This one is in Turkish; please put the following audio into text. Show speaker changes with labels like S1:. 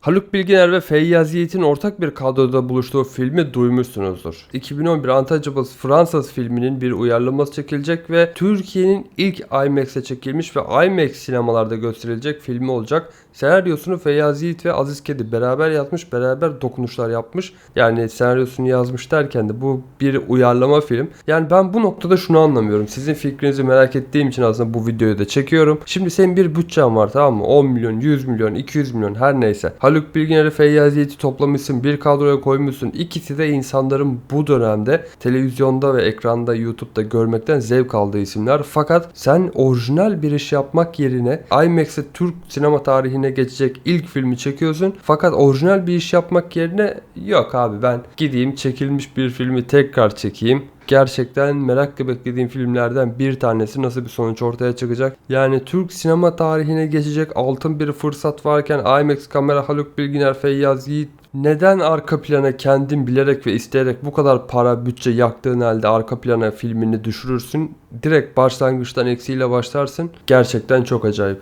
S1: Haluk Bilginer ve Feyyaz Yiğit'in ortak bir kadroda buluştuğu filmi duymuşsunuzdur. 2011 Untouchables Fransız filminin bir uyarlaması çekilecek ve Türkiye'nin ilk IMAX'e çekilmiş ve IMAX sinemalarda gösterilecek filmi olacak. Senaryosunu Feyyaz Yiğit ve Aziz Kedi beraber yazmış, beraber dokunuşlar yapmış. Yani senaryosunu yazmış derken de bu bir uyarlama film. Yani ben bu noktada şunu anlamıyorum. Sizin fikrinizi merak ettiğim için aslında bu videoyu da çekiyorum. Şimdi senin bir bütçen var tamam mı? 10 milyon, 100 milyon, 200 milyon her neyse. Haluk Bilginer'i Feyyaz Yiğit'i toplamışsın, bir kadroya koymuşsun. İkisi de insanların bu dönemde televizyonda ve ekranda, YouTube'da görmekten zevk aldığı isimler. Fakat sen orijinal bir iş yapmak yerine IMAX'e Türk sinema tarihine geçecek ilk filmi çekiyorsun. Fakat orijinal bir iş yapmak yerine yok abi ben gideyim çekilmiş bir filmi tekrar çekeyim. Gerçekten merakla beklediğim filmlerden bir tanesi nasıl bir sonuç ortaya çıkacak. Yani Türk sinema tarihine geçecek altın bir fırsat varken IMAX kamera Haluk Bilginer, Feyyaz Yiğit neden arka plana kendin bilerek ve isteyerek bu kadar para bütçe yaktığın halde arka plana filmini düşürürsün? Direkt başlangıçtan eksiğiyle başlarsın. Gerçekten çok acayip.